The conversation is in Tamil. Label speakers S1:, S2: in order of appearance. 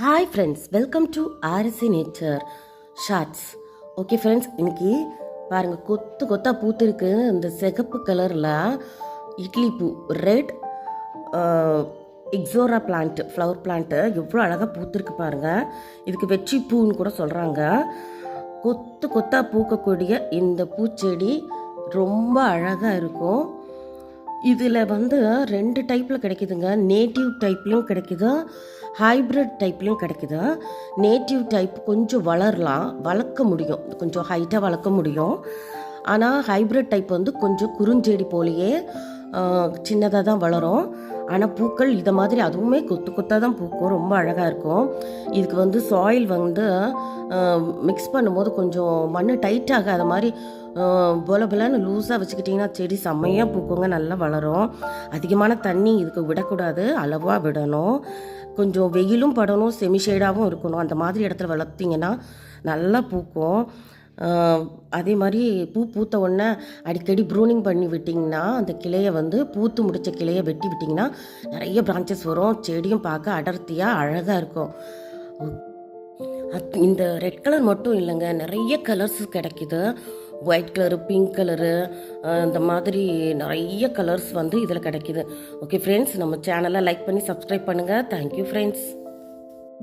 S1: Hi friends welcome to R S C nature shorts okay friends இன்னைக்கு பாருங்கள் கொத்து கொத்தாக பூத்திருக்கு இந்த சிகப்பு கலரில் இட்லி பூ. Red ixora plant flower plant எவ்வளோ அழகாக பூத்திருக்கு பாருங்கள் இதுக்கு வெற்றி பூன்னு கூட சொல்கிறாங்க கொத்து கொத்தாக பூக்கக்கூடிய இந்த பூச்செடி ரொம்ப அழகாக இருக்கும். இதில் வந்து ரெண்டு டைப்பில் கிடைக்குதுங்க. நேட்டிவ் டைப்லையும் கிடைக்குது. ஹைப்ரிட் டைப்லையும் கிடைக்குது. நேட்டிவ் டைப் கொஞ்சம் வளரலாம். வளர்க்க முடியும். கொஞ்சம் ஹைட்டாக வளர்க்க முடியும். ஆனால் ஹைப்ரிட் டைப் வந்து கொஞ்சம் குறுஞ்செடி போலேயே சின்னதாக தான் வளரும். ஆனால் பூக்கள் இதை மாதிரி அதுவுமே கொத்து கொத்தாக தான் பூக்கும். ரொம்ப அழகாக இருக்கும். இதுக்கு வந்து சாயில் வந்து மிக்ஸ் பண்ணும்போது கொஞ்சம் மண் டைட் ஆகாத மாதிரி போல போலன்னு லூஸாக வச்சுக்கிட்டிங்கன்னா செடி செம்மையாக பூக்குங்க நல்லா வளரும். அதிகமான தண்ணி இதுக்கு விடக்கூடாது. அளவாக விடணும். கொஞ்சம் வெயிலும் படணும் செமி ஷேடாகவும் இருக்கணும். அந்த மாதிரி இடத்துல வளர்த்திங்கன்னா நல்லா பூக்கும். அதே மாதிரி பூ பூத்த உடனே அடிக்கடி ப்ரூனிங் பண்ணி விட்டிங்கன்னா அந்த கிளையை வந்து பூத்து முடித்த கிளையை வெட்டி விட்டிங்கன்னா நிறைய பிரான்ச்சஸ் வரும். செடியும் பார்க்க அடர்த்தியாக அழகாக இருக்கும். அத் இந்த ரெட் கலர் மட்டும் இல்லைங்க. நிறைய கலர்ஸ் கிடைக்குது. ஒயிட் கலரு பிங்க் கலரு இந்த மாதிரி நிறைய கலர்ஸ் வந்து இதில் கிடைக்குது. ஓகே ஃப்ரெண்ட்ஸ் நம்ம சேனலை லைக் பண்ணி சப்ஸ்கிரைப் பண்ணுங்கள் தேங்க்யூ ஃப்ரெண்ட்ஸ்